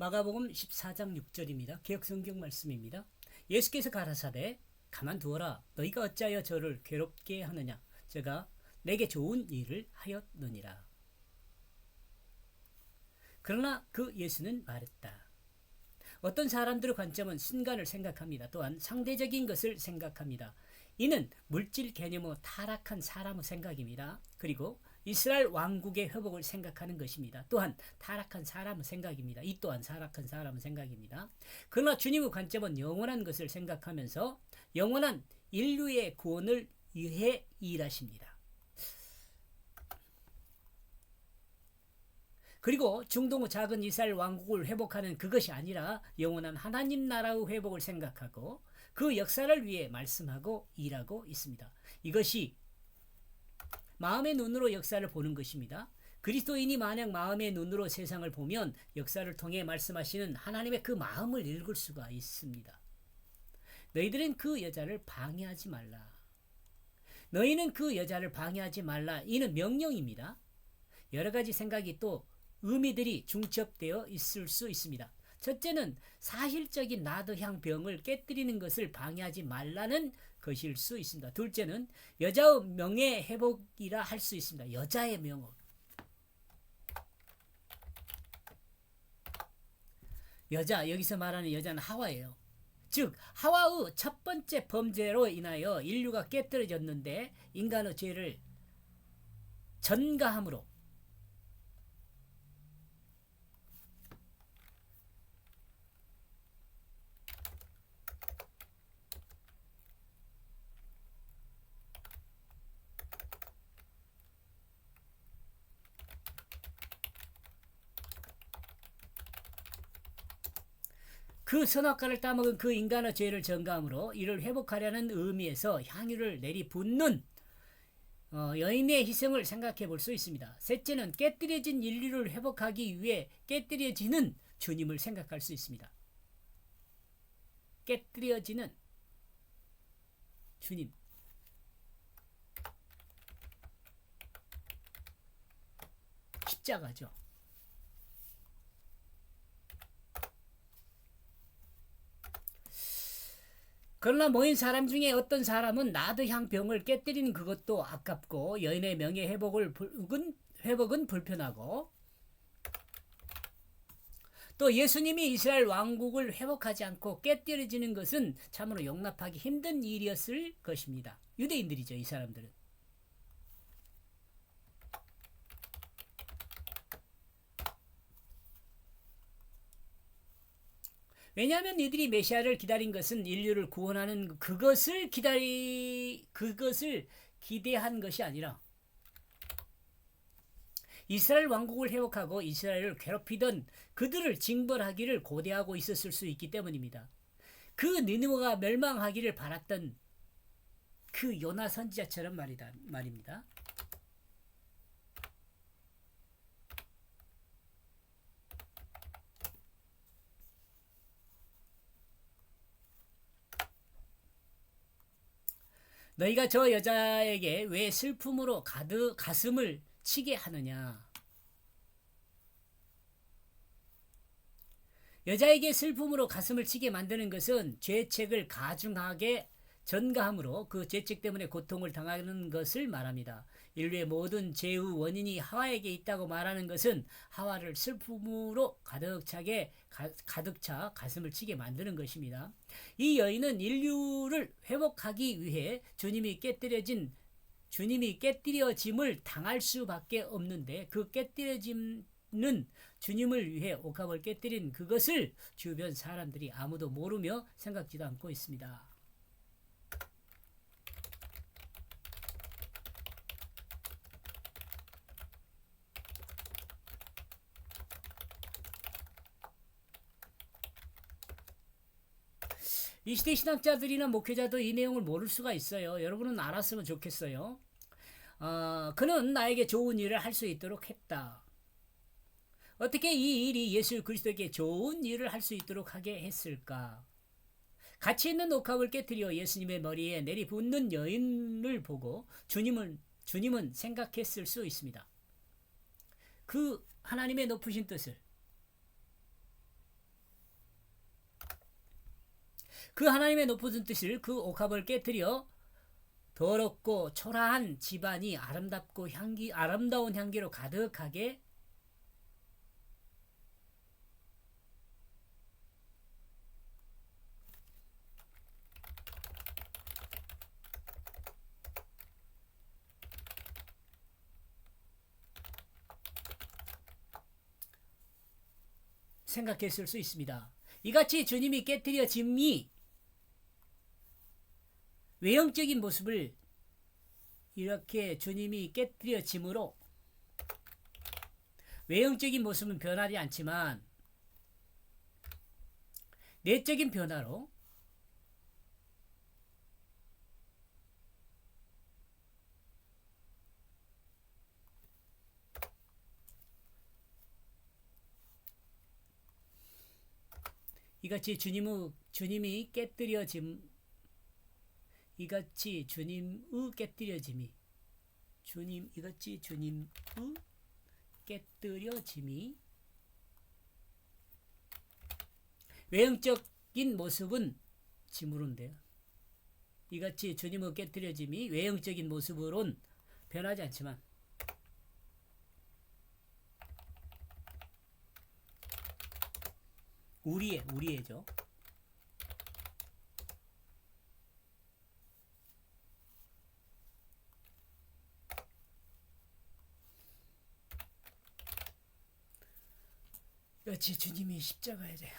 마가복음 14장 6절입니다. 개혁성경 말씀입니다. 예수께서 가라사대 가만두어라 너희가 어찌하여 저를 괴롭게 하느냐 제가 내게 좋은 일을 하였느니라. 그러나 그 예수는 말했다. 어떤 사람들의 관점은 순간을 생각합니다. 또한 상대적인 것을 생각합니다. 이는 물질 개념의 타락한 사람의 생각입니다. 그리고 이스라엘 왕국의 회복을 생각하는 것입니다. 또한 타락한 사람의 생각입니다. 이 또한 타락한 사람의 생각입니다. 그러나 주님의 관점은 영원한 것을 생각하면서 영원한 인류의 구원을 위해 일하십니다. 그리고 중동 의 작은 이스라엘 왕국을 회복하는 그것이 아니라 영원한 하나님 나라의 회복을 생각하고 그 역사를 위해 말씀하고 일하고 있습니다. 이것이 마음의 눈으로 역사를 보는 것입니다. 그리스도인이 만약 마음의 눈으로 세상을 보면 역사를 통해 말씀하시는 하나님의 그 마음을 읽을 수가 있습니다. 너희들은 그 여자를 방해하지 말라. 너희는 그 여자를 방해하지 말라. 이는 명령입니다. 여러 가지 생각이 또 의미들이 중첩되어 있을 수 있습니다. 첫째는 사실적인 나드향 병을 깨뜨리는 것을 방해하지 말라는 것일 수 있습니다. 둘째는 여자의 명예 회복이라 할 수 있습니다. 여자의 명예. 여자 여기서 말하는 여자는 하와예요. 즉 하와의 첫 번째 범죄로 인하여 인류가 깨뜨려졌는데 인간의 죄를 전가함으로 그 선악과를 따먹은 그 인간의 죄를 전가함으로 이를 회복하려는 의미에서 향유를 내리붓는 어, 여인의 희생을 생각해 볼 수 있습니다. 셋째는 깨뜨려진 인류를 회복하기 위해 깨뜨려지는 주님을 생각할 수 있습니다. 깨뜨려지는 주님. 십자가죠. 그러나 모인 사람 중에 어떤 사람은 나드향 병을 깨뜨리는 그것도 아깝고 여인의 명예 회복을 불은 회복은 불편하고 또 예수님이 이스라엘 왕국을 회복하지 않고 깨뜨려지는 것은 참으로 용납하기 힘든 일이었을 것입니다. 유대인들이죠, 이 사람들은. 왜냐하면 이들이 메시아를 기다린 것은 인류를 구원하는 그것을 기다리 그것을 기대한 것이 아니라 이스라엘 왕국을 회복하고 이스라엘을 괴롭히던 그들을 징벌하기를 고대하고 있었을 수 있기 때문입니다. 그 니느웨가 멸망하기를 바랐던 그 요나 선지자처럼 말이다 말입니다. 너희가 저 여자에게 왜 슬픔으로 가득 가슴을 치게 하느냐? 여자에게 슬픔으로 가슴을 치게 만드는 것은 죄책을 가중하게 전가함으로 그 죄책 때문에 고통을 당하는 것을 말합니다. 인류의 모든 죄의 원인이 하와에게 있다고 말하는 것은 하와를 슬픔으로 가득 차게 가 득 차 가슴을 치게 만드는 것입니다. 이 여인은 인류를 회복하기 위해 주님이 깨뜨려진 주님이 깨뜨려짐을 당할 수밖에 없는데 그 깨뜨려짐은 주님을 위해 옥합을 깨뜨린 그것을 주변 사람들이 아무도 모르며 생각지도 않고 있습니다. 이 시대 신학자들이나 목회자도 이 내용을 모를 수가 있어요. 여러분은 알았으면 좋겠어요. 어, 그는 나에게 좋은 일을 할 수 있도록 했다. 어떻게 이 일이 예수 그리스도에게 좋은 일을 할 수 있도록 하게 했을까? 가치 있는 옥합을 깨뜨려 예수님의 머리에 내리붓는 여인을 보고 주님은 주님은 생각했을 수 있습니다. 그 하나님의 높으신 뜻을 그 하나님의 높은 뜻을 그 옥합을 깨뜨려 더럽고 초라한 집안이 아름답고 향기 아름다운 향기로 가득하게 생각했을 수 있습니다. 이같이 주님이 깨뜨려 짐이 외형적인 모습을 이렇게 주님이 깨뜨려 짐으로 외형적인 모습은 변하지 않지만 내적인 변화로 이같이 주님의 주님이 깨뜨려짐 이같이 주님의 깨뜨려짐이 주님 이같이 주님의 깨뜨려짐이 외형적인 모습은 짐으로인데요. 이같이 주님의 깨뜨려짐이 외형적인 모습으론 변하지 않지만 우리의 우리의죠. 여치 주님이 십자가에 돼.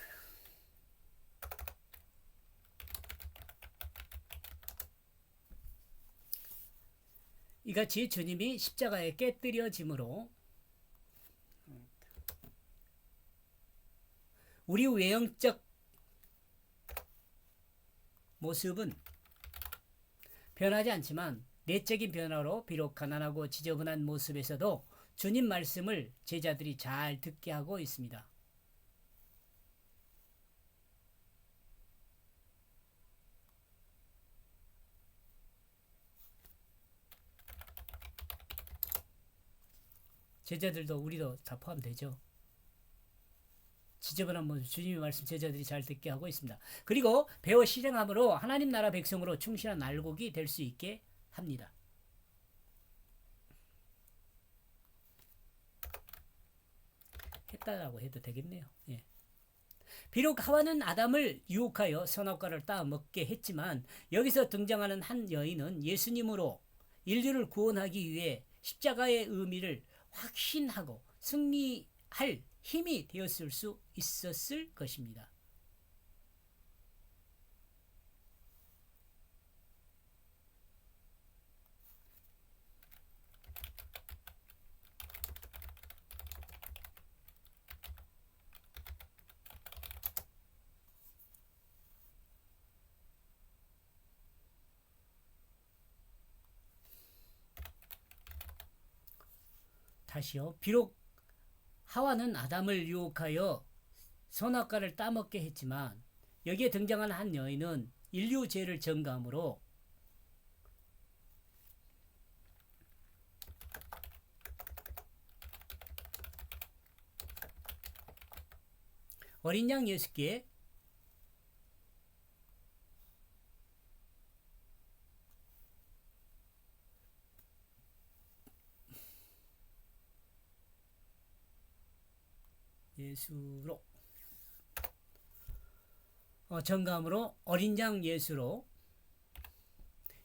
이같이 주님이 십자가에 깨뜨려짐으로 우리 외형적 모습은 변하지 않지만 내적인 변화로 비록 가난하고 지저분한 모습에서도 주님 말씀을 제자들이 잘 듣게 하고 있습니다. 제자들도 우리도 다 포함되죠. 지저분한 모습 주님의 말씀 제자들이 잘 듣게 하고 있습니다. 그리고 배워 실행함으로 하나님 나라 백성으로 충실한 알곡이 될 수 있게 합니다. 했다라고 해도 되겠네요. 예. 비록 하와는 아담을 유혹하여 선악과를 따 먹게 했지만 여기서 등장하는 한 여인은 예수님으로 인류를 구원하기 위해 십자가의 의미를 확신하고 승리할 힘이 되었을 수 있었을 것입니다. 다시요. 비록 하와는 아담을 유혹하여 선악과를 따먹게 했지만 여기에 등장하는 한 여인은 인류 죄를 전감으로 어린 양 예수께 예수로 어, 정감으로 어린 양 예수로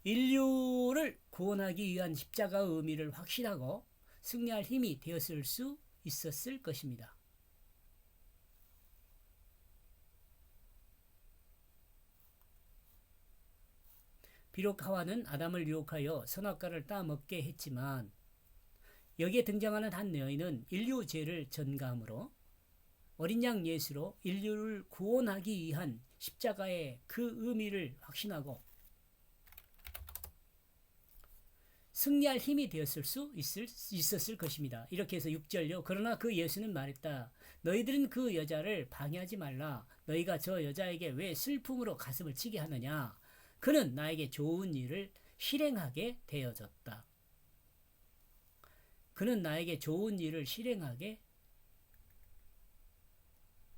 인류를 구원하기 위한 십자가의 의미를 확신하고 승리할 힘이 되었을 수 있었을 것입니다. 비록 하와는 아담을 유혹하여 선악과를 따먹게 했지만 여기에 등장하는 한 여인은 인류 죄를 전가함으로 어린 양 예수로 인류를 구원하기 위한 십자가의 그 의미를 확신하고 승리할 힘이 되었을 수 있을, 있었을 것입니다. 이렇게 해서 6절요. 그러나 그 예수는 말했다. 너희들은 그 여자를 방해하지 말라. 너희가 저 여자에게 왜 슬픔으로 가슴을 치게 하느냐. 그는 나에게 좋은 일을 실행하게 되어졌다. 그는 나에게 좋은 일을 실행하게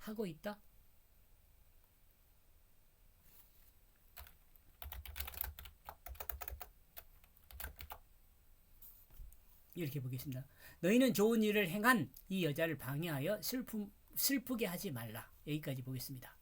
하고 있다? 이렇게 보겠습니다. 너희는 좋은 일을 행한 이 여자를 방해하여 슬픔, 슬프게 하지 말라. 여기까지 보겠습니다.